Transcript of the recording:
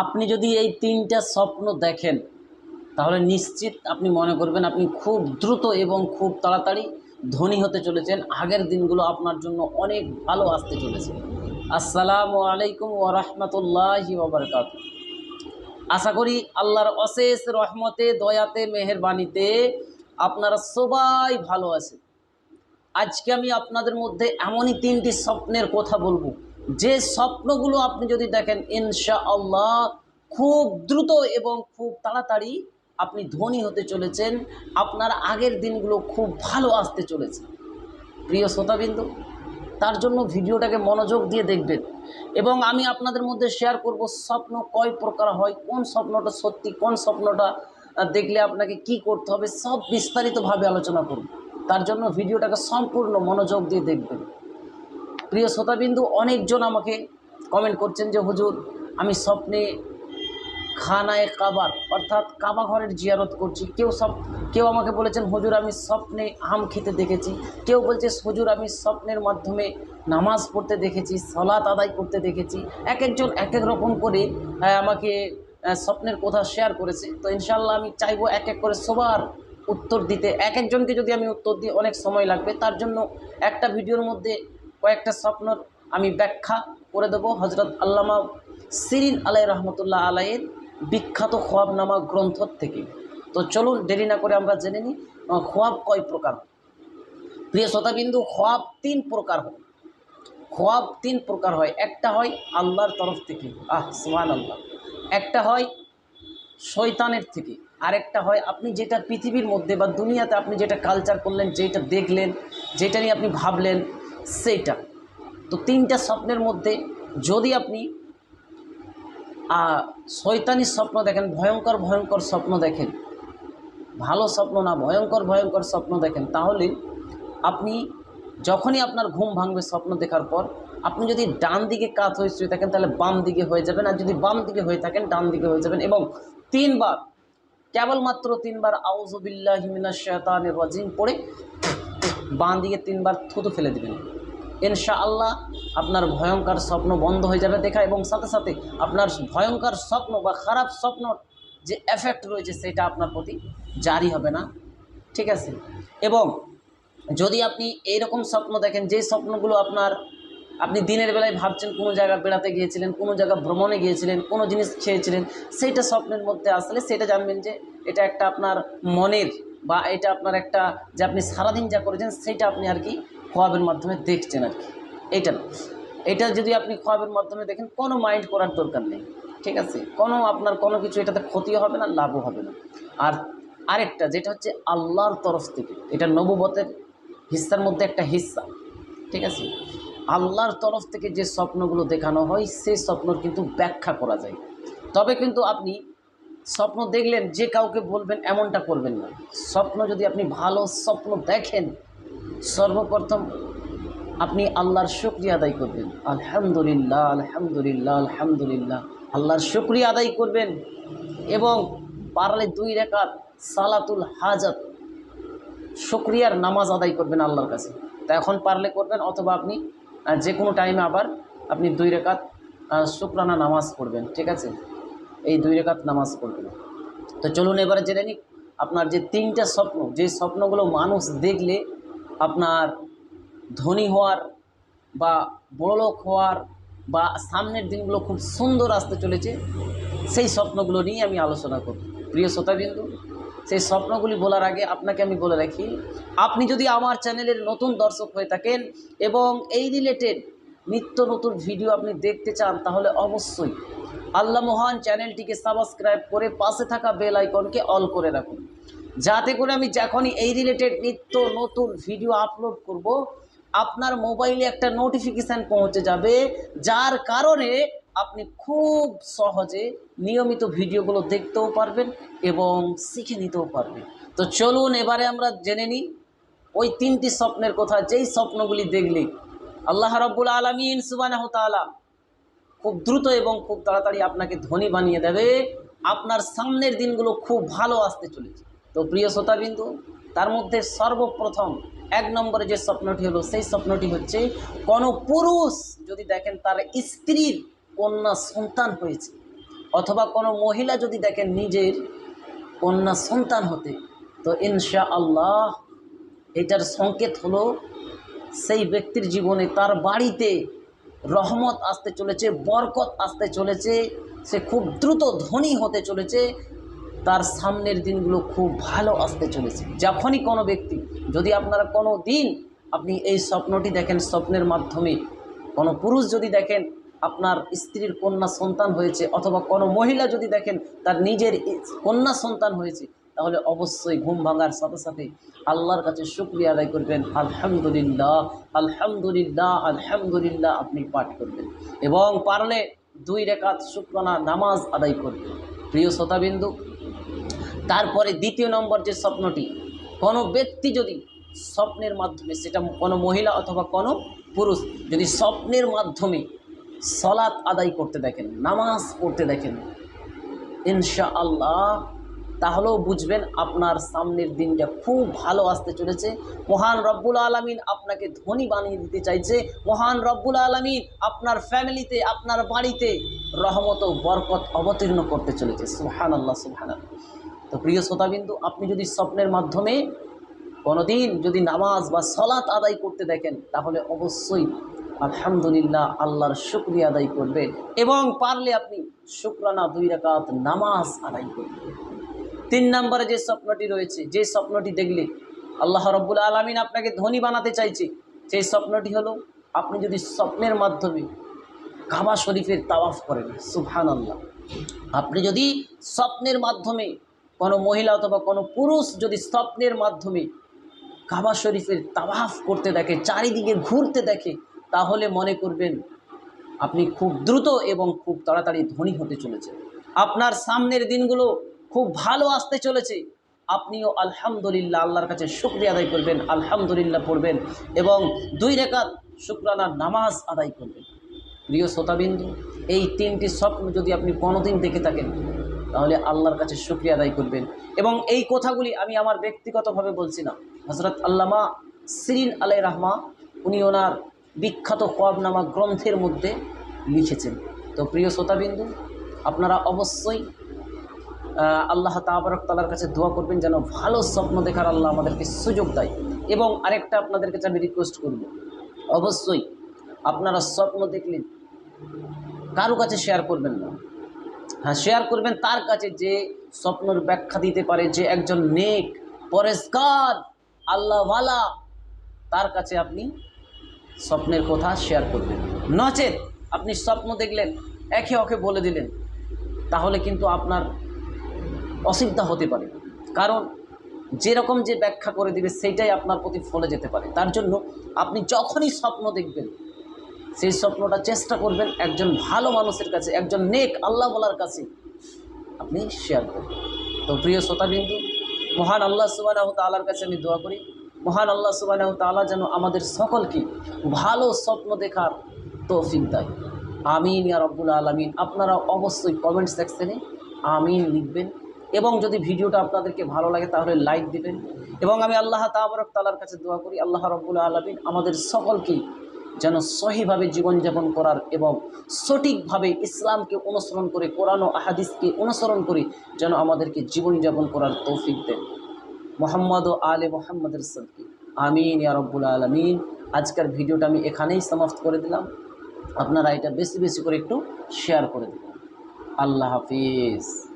আপনি যদি এই তিনটা স্বপ্ন দেখেন, তাহলে নিশ্চিত আপনি মনে করবেন আপনি খুব দ্রুত এবং খুব তাড়াতাড়ি ধনী হতে চলেছেন। আগের দিনগুলো আপনার জন্য অনেক ভালো আসতে চলেছে। আসসালামু আলাইকুম ওরহমতুল্লাহি ওবরকাত আশা করি আল্লাহর অশেষ রহমতে, দয়াতে, মেহেরবানিতে আপনারা সবাই ভালো আছেন। আজকে আমি আপনাদের মধ্যে এমনই তিনটি স্বপ্নের কথা বলব। যে স্বপ্নগুলো আপনি যদি দেখেন ইনশা আল্লাহ খুব দ্রুত এবং খুব তাড়াতাড়ি আপনি ধনী হতে চলেছেন। আপনার আগের দিনগুলো খুব ভালো আসতে চলেছে। প্রিয় শ্রোতাবিন্দু, তার জন্য ভিডিওটাকে মনোযোগ দিয়ে দেখবেন। এবং আমি আপনাদের মধ্যে শেয়ার করব স্বপ্ন কয় প্রকার হয়, কোন স্বপ্নটা সত্যি, কোন স্বপ্নটা দেখলে আপনাকে কি করতে হবে, সব বিস্তারিতভাবে আলোচনা করব। তার জন্য ভিডিওটাকে সম্পূর্ণ মনোযোগ দিয়ে দেখবেন। প্রিয় শ্রোতাবিন্দু, অনেকজন আমাকে কমেন্ট করছেন যে, হুজুর, আমি স্বপ্নে খানায় কাবার, অর্থাৎ কাবা ঘরের জিয়ারত করছি। কেউ সব, কেউ আমাকে বলেছেন, হুজুর, আমি স্বপ্নে আম খেতে দেখেছি। কেউ বলছে, হুজুর, আমি স্বপ্নের মাধ্যমে নামাজ পড়তে দেখেছি, সলাত আদায় করতে দেখেছি। এক একজন, এক এক রকম করে আমাকে স্বপ্নের কথা শেয়ার করেছে। তো ইনশাল্লাহ আমি চাইব এক এক করে সবার উত্তর দিতে। এক একজনকে যদি আমি উত্তর দিই, অনেক সময় লাগবে। তার জন্য একটা ভিডিওর মধ্যে কয়েকটা স্বপ্নর আমি ব্যাখ্যা করে দেবো। হজরত আল্লামা সিরিন আলাই রহমতুল্লাহ আলাইয়ের বিখ্যাত খোয়াবনামা গ্রন্থ থেকে। তো চলুন দেরি না করে আমরা জেনে নিই খোয়াব কয় প্রকার? প্রিয় শ্রোতাবিন্দু, খোয়াব তিন প্রকার হয়। খোয়াব তিন প্রকার হয়। একটা হয় আল্লাহর তরফ থেকে। আহ সুমান আল্লাহ একটা হয় শৈতানের থেকে। আরেকটা হয় আপনি যেটা পৃথিবীর মধ্যে বা দুনিয়াতে আপনি যেটা কালচার করলেন, যেটা দেখলেন, যেটা নিয়ে আপনি ভাবলেন সেইটা। তো তিনটা স্বপ্নের মধ্যে যদি আপনি শয়তানি স্বপ্ন দেখেন, ভয়ঙ্কর ভয়ঙ্কর স্বপ্ন দেখেন, ভালো স্বপ্ন না, ভয়ঙ্কর ভয়ঙ্কর স্বপ্ন দেখেন, তাহলে আপনি যখনই আপনার ঘুম ভাঙবে স্বপ্ন দেখার পর, আপনি যদি ডান দিকে কাত হয়ে শুয়ে থাকেন, তাহলে বাম দিকে হয়ে যাবেন, আর যদি বাম দিকে হয়ে থাকেন, ডান দিকে হয়ে যাবেন, এবং তিনবার, কেবলমাত্র তিনবার আউজবিল্লাহ হিমিনা শয়তানের রাজিম পড়ে বাঁ দিকে তিনবার থুতু ফেলে দেবেন। ইনশা আল্লাহ আপনার ভয়ঙ্কর স্বপ্ন বন্ধ হয়ে যাবে দেখা এবং সাথে সাথে আপনার ভয়ঙ্কর স্বপ্ন বা খারাপ স্বপ্নর যে এফেক্ট রয়েছে সেটা আপনার প্রতি জারি হবে না। ঠিক আছে? এবং যদি আপনি এইরকম স্বপ্ন দেখেন, যে স্বপ্নগুলো আপনার, আপনি দিনের বেলায় ভাবছেন কোনো জায়গা বেড়াতে গিয়েছিলেন, কোনো জায়গা ভ্রমণে গিয়েছিলেন, কোনো জিনিস খেয়েছিলেন, সেইটা স্বপ্নের মধ্যে আসলে সেটা জানবেন যে এটা একটা আপনার মনের বা এটা আপনার একটা যে আপনি সারাদিন যা করেছেন সেটা আপনি আর কি খোয়াবের মাধ্যমে দেখছেন আর কি। এইটা না। এটা যদি আপনি খোয়াবের মাধ্যমে দেখেন, কোনো মাইন্ড করার দরকার নেই। ঠিক আছে? কোনো আপনার কোনো কিছু এটাতে ক্ষতি হবে না, লাভও হবে না। আর আরেকটা, যেটা হচ্ছে আল্লাহর তরফ থেকে, এটা নবুবতের হিস্সার মধ্যে একটা হিস্সা ঠিক আছে? আল্লাহর তরফ থেকে যে স্বপ্নগুলো দেখানো হয় সেই স্বপ্নর কিন্তু ব্যাখ্যা করা যায়। তবে কিন্তু আপনি স্বপ্ন দেখলেন, যে কাউকে বলবেন, এমনটা করবেন না। স্বপ্ন যদি আপনি ভালো স্বপ্ন দেখেন সর্বপ্রথম আপনি আল্লাহর শুক্রিয়া আদায় করবেন। আলহামদুলিল্লাহ আলহামদুলিল্লাহ আলহামদুলিল্লাহ। আল্লাহর শুক্রিয়া আদায় করবেন এবং পারলে দুই রেখাত সালাতুল হাজাত, শুক্রিয়ার নামাজ আদায় করবেন আল্লাহর কাছে। তা এখন পারলে করবেন অথবা আপনি যে কোনো টাইমে আবার আপনি দুই রেখাত শুক্রানা নামাজ পড়বেন, ঠিক আছে? এই দুই রেখাত নামাজ পড়বেন। তো চলুন এবারে জেনে নিই, আপনার যে তিনটা স্বপ্ন, যে স্বপ্নগুলো মানুষ দেখলে আপনার ধনী হওয়ার বা বড়লোক হওয়ার বা সামনের দিনগুলো খুব সুন্দর আসতে চলেছে, সেই স্বপ্নগুলো নিয়ে আমি আলোচনা করব। প্রিয় শ্রোতাবিন্দু, সেই স্বপ্নগুলি বলার আগে আপনাকে আমি বলে রাখি, আপনি যদি আমার চ্যানেলের নতুন দর্শক হয়ে থাকেন এবং এই রিলেটেড নিত্য নতুন ভিডিও আপনি দেখতে চান, তাহলে অবশ্যই আল্লাহ মহান চ্যানেলটিকে সাবস্ক্রাইব করে পাশে থাকা বেল আইকনকে অল করে রাখুন। যাতে করে আমি যখনই এই রিলেটেড নিত্য নতুন ভিডিও আপলোড করব, আপনার মোবাইলে একটা নোটিফিকেশান পৌঁছে যাবে, যার কারণে আপনি খুব সহজে নিয়মিত ভিডিওগুলো দেখতেও পারবেন এবং শিখে নিতেও পারবেন। তো চলুন এবারে আমরা জেনে নিই, ওই তিনটি স্বপ্নের কথা, যেই স্বপ্নগুলি দেখলে আল্লাহ রব্বুল আলমিন সুবানাহ তালা খুব দ্রুত এবং খুব তাড়াতাড়ি আপনাকে ধনী বানিয়ে দেবে। আপনার সামনের দিনগুলো খুব ভালো আসতে চলেছে। তো প্রিয় শ্রোতাবিন্দু, তার মধ্যে সর্বপ্রথম এক নম্বরে যে স্বপ্নটি হলো, সেই স্বপ্নটি হচ্ছে কোনো পুরুষ যদি দেখেন তার স্ত্রীর কন্যা সন্তান হয়েছে, অথবা কোনো মহিলা যদি দেখেন নিজের কন্যা সন্তান হতে, তো ইনশা আল্লাহ এটার সংকেত হলো সেই ব্যক্তির জীবনে তার বাড়িতে রহমত আসতে চলেছে, বরকত আসতে চলেছে, সে খুব দ্রুত ধনী হতে চলেছে তার সামনের দিনগুলো খুব ভালো আসতে চলেছে। যখনই কোনো ব্যক্তি, যদি আপনারা কোনো দিন আপনি এই স্বপ্নটি দেখেন, স্বপ্নের মাধ্যমে কোনো পুরুষ যদি দেখেন, আপনার স্ত্রীর কন্যা সন্তান হয়েছে অথবা কোনো মহিলা যদি দেখেন, তার নিজের কন্যা সন্তান হয়েছে, তাহলে অবশ্যই ঘুম ভাঙার সাথে সাথে আল্লাহর কাছে শুক্রিয়া আদায় করবেন। আলহামদুলিল্লাহ আলহামদুলিল্লাহ আলহামদুলিল্লাহ আপনি পাঠ করবেন। এবং পারলে দুই রেখাত শুক্রানা নামাজ আদায় করবেন। প্রিয় শ্রোতাবিন্দু তারপরে দ্বিতীয় নম্বর যে স্বপ্নটি, কোনো ব্যক্তি যদি স্বপ্নের মাধ্যমে সেটা কোনো মহিলা অথবা কোনো পুরুষ যদি স্বপ্নের মাধ্যমে সলাৎ আদায় করতে দেখেন, নামাজ পড়তে দেখেন ইনশা আল্লাহ তাহলেও বুঝবেন আপনার সামনের দিনটা খুব ভালো আসতে চলেছে। মহান রব্বুল আলমিন আপনাকে ধনী বানিয়ে দিতে চাইছে। মহান রব্বুল আলমিন আপনার ফ্যামিলিতে, আপনার বাড়িতে রহমত ও বরকত অবতীর্ণ করতে চলেছে। সুহান আল্লাহ সুহান আল্লাহ তো প্রিয় শ্রোতাবিন্দু, আপনি যদি স্বপ্নের মাধ্যমে কোনোদিন যদি নামাজ বা সলাৎ আদায় করতে দেখেন, তাহলে অবশ্যই আলহামদুলিল্লাহ আল্লাহর শুক্রিয়া আদায় করবেন এবং পারলে আপনি শুক্রানা দুই রাকাত নামাজ আদায় করবেন। তিন নম্বরে যে স্বপ্নটি রয়েছে, যে স্বপ্নটি দেখলে আল্লাহ রব্বুল আলমিন আপনাকে ধনী বানাতে চাইছে, সেই স্বপ্নটি হলো আপনি যদি স্বপ্নের মাধ্যমে কাবা শরীফের তাওয়াফ করেন সুবহান আল্লাহ আপনি যদি স্বপ্নের মাধ্যমে কোনো মহিলা অথবা কোনো পুরুষ যদি স্বপ্নের মাধ্যমে কাবা শরীফের তাওয়াফ করতে দেখে, চারিদিকে ঘুরতে দেখে, তাহলে মনে করবেন আপনি খুব দ্রুত এবং খুব তাড়াতাড়ি ধনী হতে চলেছেন। আপনার সামনের দিনগুলো খুব ভালো আসতে চলেছে। আপনিও আলহামদুলিল্লাহ আল্লাহর কাছে শুক্রিয়া আদায় করবেন, আলহামদুলিল্লাহ পড়বেন এবং দুই রেখাত শুক্রানার নামাজ আদায় করবেন। প্রিয় শ্রোতাবিন্দু, এই তিনটি স্বপ্ন যদি আপনি কোনোদিন দেখে থাকেন তাহলে আল্লাহর কাছে শুক্রিয়া আদায় করবেন। এবং এই কথাগুলি আমি আমার ব্যক্তিগতভাবে বলছি না। হজরত আল্লামা সিরিন আলাই রাহমা, উনি ওনার বিখ্যাত কবনামা গ্রন্থের মধ্যে লিখেছেন। তো প্রিয় শ্রোতাবিন্দু, আপনারা অবশ্যই আল্লাহ তাবারক তালার কাছে দোয়া করবেন যেন ভালো স্বপ্ন দেখার আল্লাহ আমাদেরকে সুযোগ দেয়। এবং আরেকটা আপনাদের কাছে আমি রিকোয়েস্ট করব। অবশ্যই আপনারা স্বপ্ন দেখলেন কারও কাছে শেয়ার করবেন না। হ্যাঁ শেয়ার করবেন তার কাছে যে স্বপ্নের ব্যাখ্যা দিতে পারে যে একজন নেক পরেশকার আল্লাহওয়ালা। তার কাছে আপনি স্বপ্নের কথা শেয়ার করবেন। নচেত আপনি স্বপ্ন দেখলেন, একে ওকে বলে দিলেন, তাহলে কিন্তু আপনার অসুবিধা হতে পারে। কারণ যেরকম যে ব্যাখ্যা করে দিবে, সেইটাই আপনার প্রতি ফলে যেতে পারে। তার জন্য আপনি যখনই স্বপ্ন দেখবেন সেই স্বপ্নটা চেষ্টা করবেন একজন ভালো মানুষের কাছে, একজন নেক আল্লাহ বলার কাছে আপনি শেয়ার করবেন তো প্রিয় শ্রোতাবিন্দু, মহান আল্লাহ সুবাহ তালার কাছে আমি দোয়া করি। মহান আল্লাহ সুবাহ তালা যেন আমাদের সকলকে ভালো স্বপ্ন দেখার তৌফিক দেয়। আমিন ইয়া রব্বুল আলমিন। আপনারা অবশ্যই কমেন্ট সেকশনে আমিন লিখবেন এবং যদি ভিডিওটা আপনাদেরকে ভালো লাগে তাহলে লাইক দিবেন। এবং আমি আল্লাহ তাবরক তালার কাছে দোয়া করি। আল্লাহ রব্বুল আলমিন আমাদের সকলকেই যেন সহিভাবে জীবনযাপন করার এবং সঠিকভাবে ইসলামকে অনুসরণ করে, কোরআন ও আহাদিসকে অনুসরণ করে যেন আমাদেরকে জীবনযাপন করার তৌফিক দেন। মোহাম্মদ ও আলে মোহাম্মদের সদকে। আমিন ইয়া রব্বুল আলমিন। আজকের ভিডিওটা আমি এখানেই সমাপ্ত করে দিলাম। আপনারা এটা বেশি বেশি করে একটু শেয়ার করে দেবেন। আল্লাহ হাফিজ।